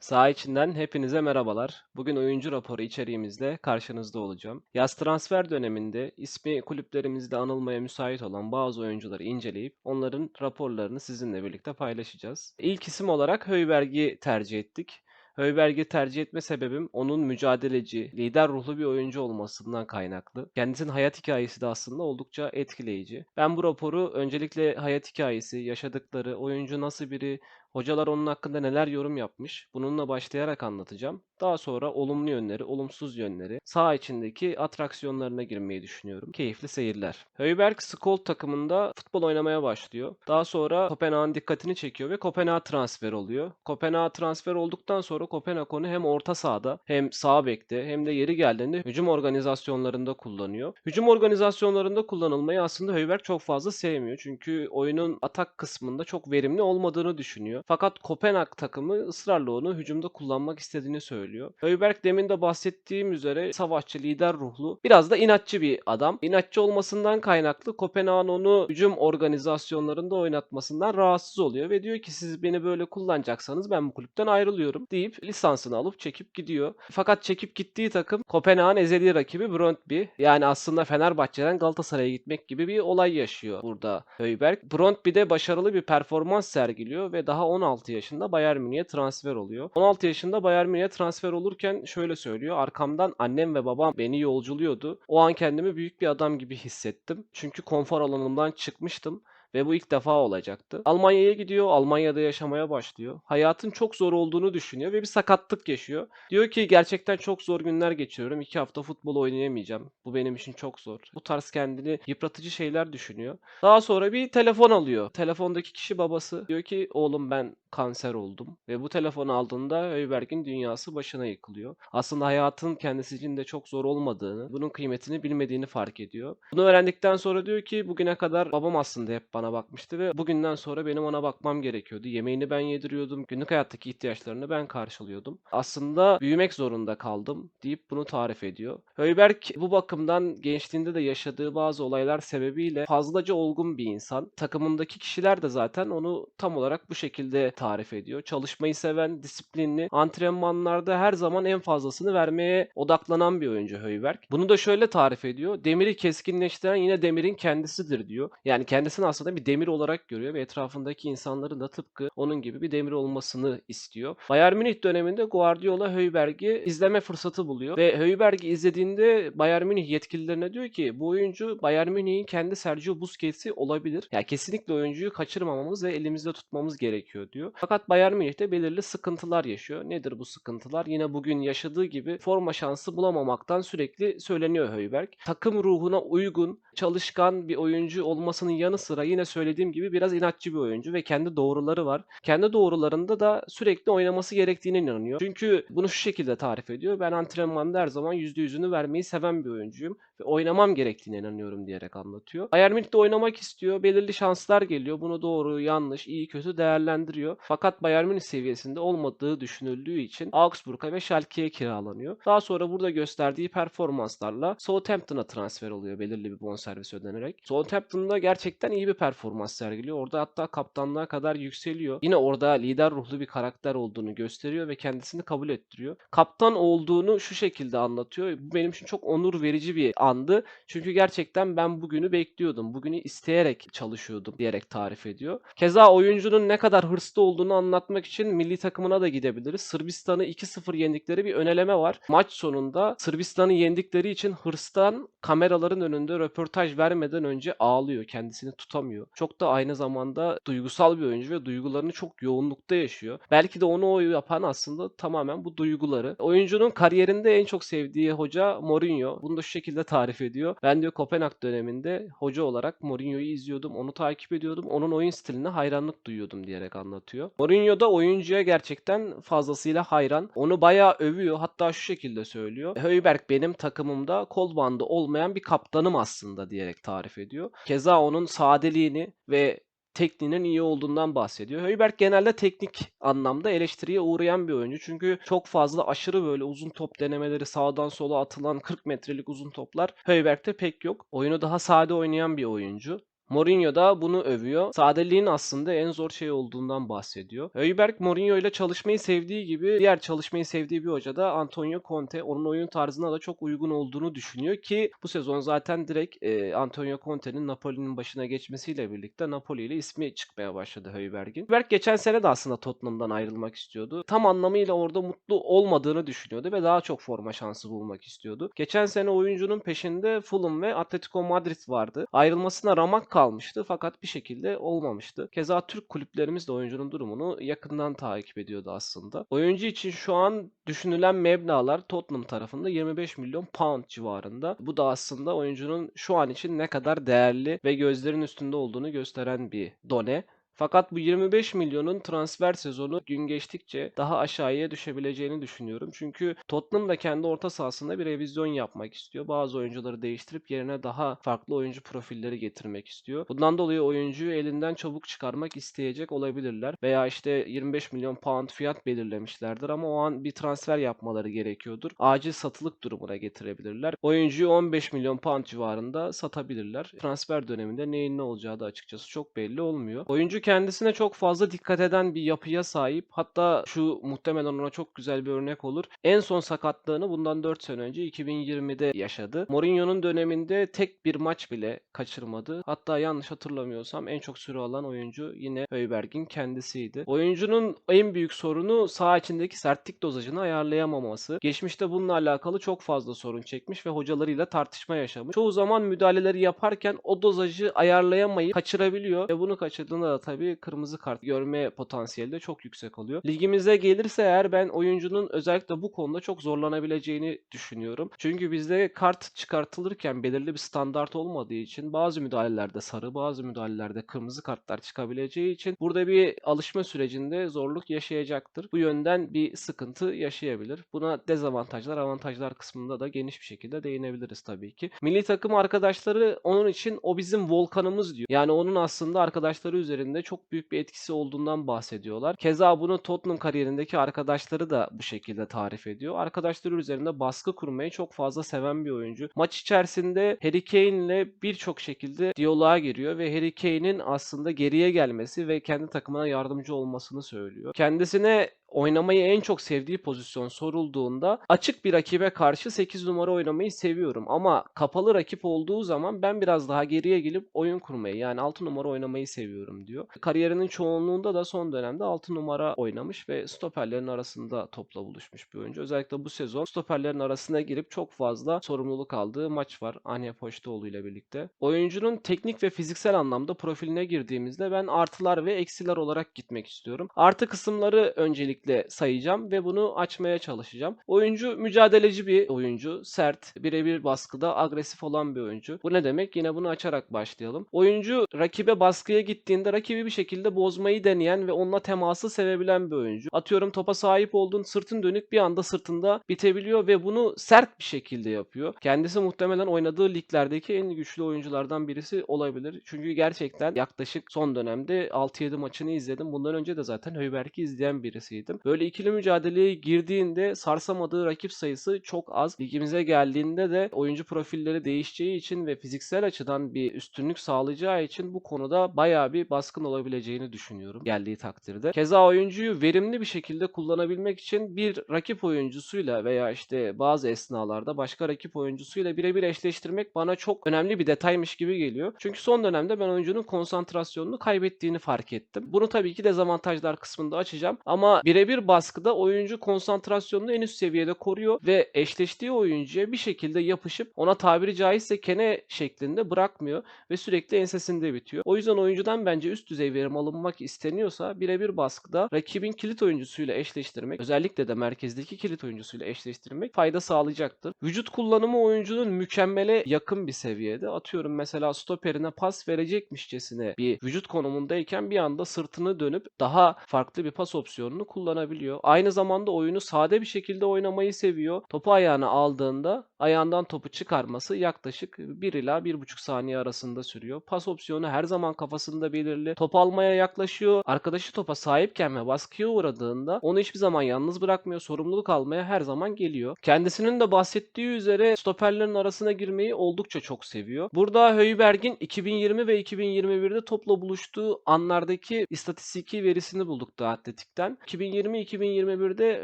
Saha içinden hepinize merhabalar. Bugün oyuncu raporu içeriğimizde karşınızda olacağım. Yaz transfer döneminde ismi kulüplerimizde anılmaya müsait olan bazı oyuncuları inceleyip onların raporlarını sizinle birlikte paylaşacağız. İlk isim olarak Höyberg'i tercih ettik. Höyberg'i tercih etme sebebim onun mücadeleci, lider ruhlu bir oyuncu olmasından kaynaklı. Kendisinin hayat hikayesi de aslında oldukça etkileyici. Ben bu raporu öncelikle hayat hikayesi, yaşadıkları, oyuncu nasıl biri, Hocalar onun hakkında neler yorum yapmış? Bununla başlayarak anlatacağım. Daha sonra olumlu yönleri, olumsuz yönleri, saha içindeki atraksiyonlarına girmeyi düşünüyorum. Keyifli seyirler. Höyberg Skol takımında futbol oynamaya başlıyor. Daha sonra Kopenhag'ın dikkatini çekiyor ve Kopenhag transfer oluyor. Kopenhag transfer olduktan sonra Kopenhag onu hem orta sahada hem sağ bekte hem de yeri geldiğinde hücum organizasyonlarında kullanıyor. Hücum organizasyonlarında kullanılmayı aslında Höyberg çok fazla sevmiyor. Çünkü oyunun atak kısmında çok verimli olmadığını düşünüyor. Fakat Kopenhag takımı ısrarla onu hücumda kullanmak istediğini söylüyor. Höyberg demin de bahsettiğim üzere savaşçı, lider ruhlu, biraz da inatçı bir adam. İnatçı olmasından kaynaklı Kopenhag'ın onu hücum organizasyonlarında oynatmasından rahatsız oluyor ve diyor ki siz beni böyle kullanacaksanız ben bu kulüpten ayrılıyorum deyip lisansını alıp çekip gidiyor. Fakat çekip gittiği takım Kopenhag'ın ezeli rakibi Brøndby. Yani aslında Fenerbahçe'den Galatasaray'a gitmek gibi bir olay yaşıyor burada Höyberg. Brøndby de başarılı bir performans sergiliyor ve daha 16 yaşında Bayern Münih'e transfer oluyor. 16 yaşında Bayern Münih'e transfer olurken şöyle söylüyor. Arkamdan annem ve babam beni yolculuyordu. O an kendimi büyük bir adam gibi hissettim. Çünkü konfor alanımdan çıkmıştım ve bu ilk defa olacaktı. Almanya'ya gidiyor, Almanya'da yaşamaya başlıyor. Hayatın çok zor olduğunu düşünüyor ve bir sakatlık yaşıyor. Diyor ki gerçekten çok zor günler geçiriyorum. İki hafta futbol oynayamayacağım. Bu benim için çok zor. Bu tarz kendini yıpratıcı şeyler düşünüyor. Daha sonra bir telefon alıyor. Telefondaki kişi babası. Diyor ki oğlum ben kanser oldum. Ve bu telefonu aldığında Höyberg'in dünyası başına yıkılıyor. Aslında hayatın kendisi için de çok zor olmadığını, bunun kıymetini bilmediğini fark ediyor. Bunu öğrendikten sonra diyor ki bugüne kadar babam aslında hep bana bakmıştı ve bugünden sonra benim ona bakmam gerekiyordu. Yemeğini ben yediriyordum. Günlük hayattaki ihtiyaçlarını ben karşılıyordum. Aslında büyümek zorunda kaldım deyip bunu tarif ediyor. Höyberg bu bakımdan gençliğinde de yaşadığı bazı olaylar sebebiyle fazlaca olgun bir insan. Takımındaki kişiler de zaten onu tam olarak bu şekilde tarif ediyor. Çalışmayı seven, disiplinli, antrenmanlarda her zaman en fazlasını vermeye odaklanan bir oyuncu Höyberg. Bunu da şöyle tarif ediyor. Demiri keskinleştiren yine demirin kendisidir diyor. Yani kendisini aslında bir demir olarak görüyor ve etrafındaki insanların da tıpkı onun gibi bir demir olmasını istiyor. Bayern Münih döneminde Guardiola Höyberg'i izleme fırsatı buluyor ve Höyberg'i izlediğinde Bayern Münih yetkililerine diyor ki bu oyuncu Bayern Münih'in kendi Sergio Busquets'i olabilir. Yani kesinlikle oyuncuyu kaçırmamamız ve elimizde tutmamız gerekiyor diyor. Fakat Bayern Münih'te belirli sıkıntılar yaşıyor. Nedir bu sıkıntılar? Yine bugün yaşadığı gibi forma şansı bulamamaktan sürekli söyleniyor Höyberg. Takım ruhuna uygun, çalışkan bir oyuncu olmasının yanı sıra yine söylediğim gibi biraz inatçı bir oyuncu ve kendi doğruları var. Kendi doğrularında da sürekli oynaması gerektiğine inanıyor. Çünkü bunu şu şekilde tarif ediyor. Ben antrenmanda her zaman %100'ünü vermeyi seven bir oyuncuyum ve oynamam gerektiğine inanıyorum diyerek anlatıyor. Bayern Münih'te oynamak istiyor. Belirli şanslar geliyor. Bunu doğru, yanlış, iyi, kötü değerlendiriyor. Fakat Bayern Münih seviyesinde olmadığı düşünüldüğü için Augsburg'a ve Schalke'ye kiralanıyor. Daha sonra burada gösterdiği performanslarla Southampton'a transfer oluyor belirli bir bonservis ödenerek. Southampton'da gerçekten iyi bir performans sergiliyor. Orada hatta kaptanlığa kadar yükseliyor. Yine orada lider ruhlu bir karakter olduğunu gösteriyor ve kendisini kabul ettiriyor. Kaptan olduğunu şu şekilde anlatıyor. Bu benim için çok onur verici bir andı. Çünkü gerçekten ben bugünü bekliyordum. Bugünü isteyerek çalışıyordum diyerek tarif ediyor. Keza oyuncunun ne kadar hırslı olduğunu anlatmak için milli takımına da gidebiliriz. Sırbistan'ı 2-0 yendikleri bir öneleme var. Maç sonunda Sırbistan'ı yendikleri için hırstan kameraların önünde röportaj vermeden önce ağlıyor. Kendisini tutamıyor. Çok da aynı zamanda duygusal bir oyuncu ve duygularını çok yoğunlukta yaşıyor. Belki de onu o yapan aslında tamamen bu duyguları. Oyuncunun kariyerinde en çok sevdiği hoca Mourinho. Bunu da şu şekilde tarif ediyor. Ben diyor Kopenhag döneminde hoca olarak Mourinho'yu izliyordum. Onu takip ediyordum. Onun oyun stiline hayranlık duyuyordum diyerek anlatıyor. Mourinho da oyuncuya gerçekten fazlasıyla hayran. Onu bayağı övüyor. Hatta şu şekilde söylüyor. Höyberg benim takımımda kol bandı olmayan bir kaptanım aslında diyerek tarif ediyor. Keza onun sadeliğini ve tekniğinin iyi olduğundan bahsediyor. Höyberg genelde teknik anlamda eleştiriye uğrayan bir oyuncu. Çünkü çok fazla aşırı böyle uzun top denemeleri sağdan sola atılan 40 metrelik uzun toplar Höyberg'te pek yok. Oyunu daha sade oynayan bir oyuncu. Mourinho da bunu övüyor. Sadeliğin aslında en zor şey olduğundan bahsediyor. Højbjerg Mourinho ile çalışmayı sevdiği gibi diğer çalışmayı sevdiği bir hoca da Antonio Conte. Onun oyun tarzına da çok uygun olduğunu düşünüyor ki bu sezon zaten direkt e, Antonio Conte'nin Napoli'nin başına geçmesiyle birlikte Napoli ile ismi çıkmaya başladı Højbjerg'in. Højbjerg geçen sene de aslında Tottenham'dan ayrılmak istiyordu. Tam anlamıyla orada mutlu olmadığını düşünüyordu ve daha çok forma şansı bulmak istiyordu. Geçen sene oyuncunun peşinde Fulham ve Atletico Madrid vardı. Ayrılmasına ramak kalmıştı fakat bir şekilde olmamıştı. Keza Türk kulüplerimiz de oyuncunun durumunu yakından takip ediyordu aslında. Oyuncu için şu an düşünülen meblağlar Tottenham tarafında 25 milyon pound civarında. Bu da aslında oyuncunun şu an için ne kadar değerli ve gözlerin üstünde olduğunu gösteren bir done. Fakat bu 25 milyonun transfer sezonu gün geçtikçe daha aşağıya düşebileceğini düşünüyorum. Çünkü Tottenham da kendi orta sahasında bir revizyon yapmak istiyor. Bazı oyuncuları değiştirip yerine daha farklı oyuncu profilleri getirmek istiyor. Bundan dolayı oyuncuyu elinden çabuk çıkarmak isteyecek olabilirler. Veya işte 25 milyon pound fiyat belirlemişlerdir ama o an bir transfer yapmaları gerekiyordur. Acil satılık durumuna getirebilirler. Oyuncuyu 15 milyon pound civarında satabilirler. Transfer döneminde neyin ne olacağı da açıkçası çok belli olmuyor. Oyuncu kendisine çok fazla dikkat eden bir yapıya sahip. Hatta şu muhtemelen ona çok güzel bir örnek olur. En son sakatlığını bundan 4 sene önce 2020'de yaşadı. Mourinho'nun döneminde tek bir maç bile kaçırmadı. Hatta yanlış hatırlamıyorsam en çok süre alan oyuncu yine Højbjerg'in kendisiydi. Oyuncunun en büyük sorunu sağ içindeki sertlik dozajını ayarlayamaması. Geçmişte bununla alakalı çok fazla sorun çekmiş ve hocalarıyla tartışma yaşamış. Çoğu zaman müdahaleleri yaparken o dozajı ayarlayamayıp kaçırabiliyor ve bunu kaçırdığında da tabii kırmızı kart görme potansiyeli de çok yüksek oluyor. Ligimize gelirse eğer ben oyuncunun özellikle bu konuda çok zorlanabileceğini düşünüyorum. Çünkü bizde kart çıkartılırken belirli bir standart olmadığı için bazı müdahalelerde sarı, bazı müdahalelerde kırmızı kartlar çıkabileceği için burada bir alışma sürecinde zorluk yaşayacaktır. Bu yönden bir sıkıntı yaşayabilir. Buna dezavantajlar, avantajlar kısmında da geniş bir şekilde değinebiliriz tabii ki. Milli takım arkadaşları onun için o bizim volkanımız diyor. Yani onun aslında arkadaşları üzerinde çok büyük bir etkisi olduğundan bahsediyorlar. Keza bunu Tottenham kariyerindeki arkadaşları da bu şekilde tarif ediyor. Arkadaşları üzerinde baskı kurmayı çok fazla seven bir oyuncu. Maç içerisinde Harry Kane ile birçok şekilde diyaloğa giriyor ve Harry Kane'in aslında geriye gelmesi ve kendi takımına yardımcı olmasını söylüyor. Kendisine oynamayı en çok sevdiği pozisyon sorulduğunda açık bir rakibe karşı 8 numara oynamayı seviyorum ama kapalı rakip olduğu zaman ben biraz daha geriye gelip oyun kurmayı yani 6 numara oynamayı seviyorum diyor. Kariyerinin çoğunluğunda da son dönemde 6 numara oynamış ve stoperlerin arasında topla buluşmuş bir oyuncu. Özellikle bu sezon stoperlerin arasına girip çok fazla sorumluluk aldığı maç var Anya Poştoğlu ile birlikte. Oyuncunun teknik ve fiziksel anlamda profiline girdiğimizde ben artılar ve eksiler olarak gitmek istiyorum. Artı kısımları öncelik öncelikle sayacağım ve bunu açmaya çalışacağım. Oyuncu mücadeleci bir oyuncu. Sert, birebir baskıda agresif olan bir oyuncu. Bu ne demek? Yine bunu açarak başlayalım. Oyuncu rakibe baskıya gittiğinde rakibi bir şekilde bozmayı deneyen ve onunla teması sevebilen bir oyuncu. Atıyorum topa sahip olduğun sırtın dönük bir anda sırtında bitebiliyor ve bunu sert bir şekilde yapıyor. Kendisi muhtemelen oynadığı liglerdeki en güçlü oyunculardan birisi olabilir. Çünkü gerçekten yaklaşık son dönemde 6-7 maçını izledim. Bundan önce de zaten Höyberk'i izleyen birisiydim. Böyle ikili mücadeleye girdiğinde sarsamadığı rakip sayısı çok az. Ligimize geldiğinde de oyuncu profilleri değişeceği için ve fiziksel açıdan bir üstünlük sağlayacağı için bu konuda bayağı bir baskın olabileceğini düşünüyorum geldiği takdirde. Keza oyuncuyu verimli bir şekilde kullanabilmek için bir rakip oyuncusuyla veya işte bazı esnalarda başka rakip oyuncusuyla birebir eşleştirmek bana çok önemli bir detaymış gibi geliyor. Çünkü son dönemde ben oyuncunun konsantrasyonunu kaybettiğini fark ettim. Bunu tabii ki dezavantajlar kısmında açacağım ama birebir birebir baskıda oyuncu konsantrasyonunu en üst seviyede koruyor ve eşleştiği oyuncuya bir şekilde yapışıp ona tabiri caizse kene şeklinde bırakmıyor ve sürekli ensesinde bitiyor. O yüzden oyuncudan bence üst düzey verim alınmak isteniyorsa birebir baskıda rakibin kilit oyuncusuyla eşleştirmek, özellikle de merkezdeki kilit oyuncusuyla eşleştirmek fayda sağlayacaktır. Vücut kullanımı oyuncunun mükemmele yakın bir seviyede. Atıyorum mesela stoperine pas verecekmişçesine bir vücut konumundayken bir anda sırtını dönüp daha farklı bir pas opsiyonunu kullanıyor kullanabiliyor. Aynı zamanda oyunu sade bir şekilde oynamayı seviyor. Topu ayağına aldığında ayağından topu çıkarması yaklaşık 1 ila 1,5 saniye arasında sürüyor. Pas opsiyonu her zaman kafasında belirli. Top almaya yaklaşıyor. Arkadaşı topa sahipken ve baskıya uğradığında onu hiçbir zaman yalnız bırakmıyor. Sorumluluk almaya her zaman geliyor. Kendisinin de bahsettiği üzere stoperlerin arasına girmeyi oldukça çok seviyor. Burada Höyberg'in 2020 ve 2021'de topla buluştuğu anlardaki istatistiki verisini bulduk da Atletik'ten. 2020-2021'de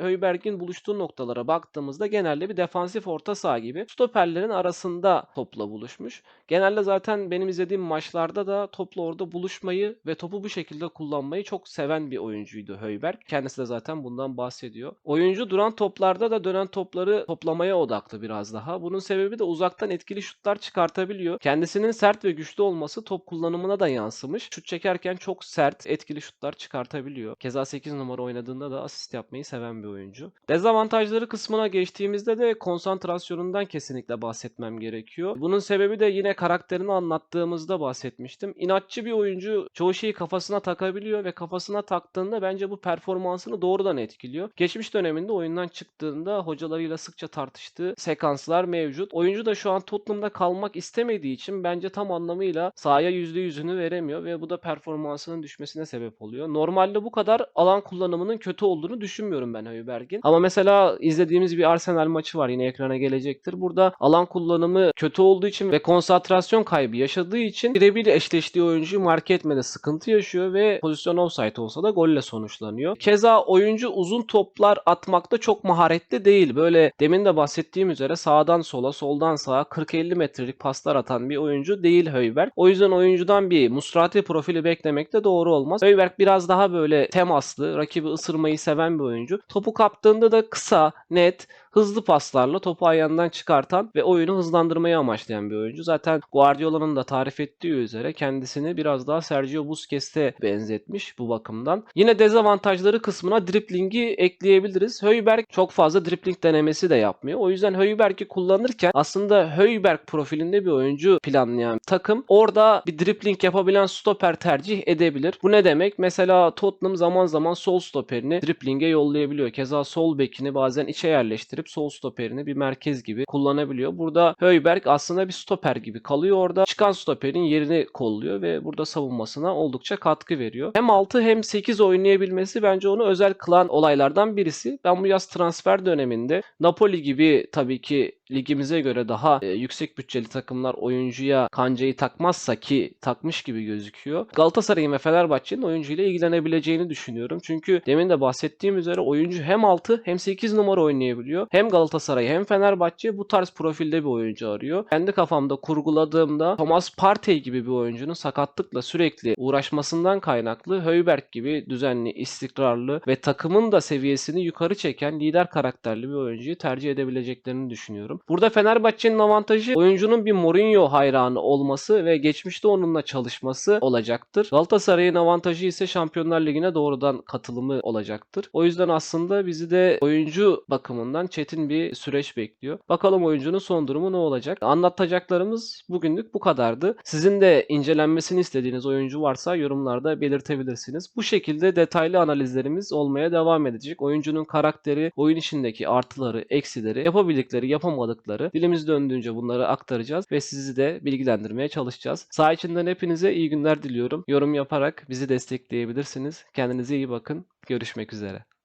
Höyberg'in buluştuğu noktalara baktığımızda genelde bir defansif orta saha gibi stoperlerin arasında topla buluşmuş. Genelde zaten benim izlediğim maçlarda da topla orada buluşmayı ve topu bu şekilde kullanmayı çok seven bir oyuncuydu Höyberg. Kendisi de zaten bundan bahsediyor. Oyuncu duran toplarda da dönen topları toplamaya odaklı biraz daha. Bunun sebebi de uzaktan etkili şutlar çıkartabiliyor. Kendisinin sert ve güçlü olması top kullanımına da yansımış. Şut çekerken çok sert, etkili şutlar çıkartabiliyor. Keza 8 numara oynadığında da asist yapmayı seven bir oyuncu. Dezavantajları kısmına geçtiğimizde de konsantrasyonundan kesinlikle bahsetmem gerekiyor. Bunun sebebi de yine karakterini anlattığımızda bahsetmiştim. İnatçı bir oyuncu çoğu şeyi kafasına takabiliyor ve kafasına taktığında bence bu performansını doğrudan etkiliyor. Geçmiş döneminde oyundan çıktığında hocalarıyla sıkça tartıştığı sekanslar mevcut. Oyuncu da şu an Tottenham'da kalmak istemediği için bence tam anlamıyla sahaya %100'ünü veremiyor ve bu da performansının düşmesine sebep oluyor. Normalde bu kadar alan kullanımının kötü olduğunu düşünmüyorum ben Höyberg'in. Ama mesela izlediğimiz bir Arsenal maçı var yine ekrana gelecektir. Burada alan kullanımı kötü olduğu için ve konsantrasyon kaybı yaşadığı için birebir eşleştiği oyuncuyu marke etmede sıkıntı yaşıyor ve pozisyon offside olsa da golle sonuçlanıyor. Keza oyuncu uzun toplar atmakta çok maharetli değil. Böyle demin de bahsettiğim üzere sağdan sola, soldan sağa 40-50 metrelik paslar atan bir oyuncu değil Höyberg. O yüzden oyuncudan bir Musrati profili beklemek de doğru olmaz. Höyberg biraz daha böyle temaslı, rakibi ısırmayı seven bir oyuncu. Topu kaptığında da kısa, net, hızlı paslarla topu ayağından çıkartan ve oyunu hızlandırmayı amaçlayan bir oyuncu. Zaten Guardiola'nın da tarif ettiği üzere kendisini biraz daha Sergio Busquets'e benzetmiş bu bakımdan. Yine dezavantajları kısmına driplingi ekleyebiliriz. Höyberg çok fazla dripling denemesi de yapmıyor. O yüzden Höyberg'i kullanırken aslında Höyberg profilinde bir oyuncu planlayan takım orada bir dripling yapabilen stoper tercih edebilir. Bu ne demek? Mesela Tottenham zaman zaman sol stoperini driplinge yollayabiliyor. Keza sol bekini bazen içe yerleştirip sol stoperini bir merkez gibi kullanabiliyor. Burada Höyberg aslında bir stoper gibi kalıyor orada. Çıkan stoperin yerini kolluyor ve burada savunmasına oldukça katkı veriyor. Hem 6 hem 8 oynayabilmesi bence onu özel kılan olaylardan birisi. Ben bu yaz transfer döneminde Napoli gibi tabii ki ligimize göre daha e, yüksek bütçeli takımlar oyuncuya kancayı takmazsa ki takmış gibi gözüküyor. Galatasaray'ın ve Fenerbahçe'nin oyuncuyla ilgilenebileceğini düşünüyorum. Çünkü demin de bahsettiğim üzere oyuncu hem 6 hem 8 numara oynayabiliyor. Hem Galatasaray hem Fenerbahçe bu tarz profilde bir oyuncu arıyor. Kendi kafamda kurguladığımda Thomas Partey gibi bir oyuncunun sakatlıkla sürekli uğraşmasından kaynaklı Höyberg gibi düzenli, istikrarlı ve takımın da seviyesini yukarı çeken lider karakterli bir oyuncuyu tercih edebileceklerini düşünüyorum. Burada Fenerbahçe'nin avantajı oyuncunun bir Mourinho hayranı olması ve geçmişte onunla çalışması olacaktır. Galatasaray'ın avantajı ise Şampiyonlar Ligi'ne doğrudan katılımı olacaktır. O yüzden aslında bizi de oyuncu bakımından çetin bir süreç bekliyor. Bakalım oyuncunun son durumu ne olacak? Anlatacaklarımız bugünlük bu kadardı. Sizin de incelenmesini istediğiniz oyuncu varsa yorumlarda belirtebilirsiniz. Bu şekilde detaylı analizlerimiz olmaya devam edecek. Oyuncunun karakteri, oyun içindeki artıları, eksileri, yapabildikleri, yapamadıkları dilimiz döndüğünce bunları aktaracağız ve sizi de bilgilendirmeye çalışacağız. Sağ içinden hepinize iyi günler diliyorum. Yorum yaparak bizi destekleyebilirsiniz. Kendinize iyi bakın. Görüşmek üzere.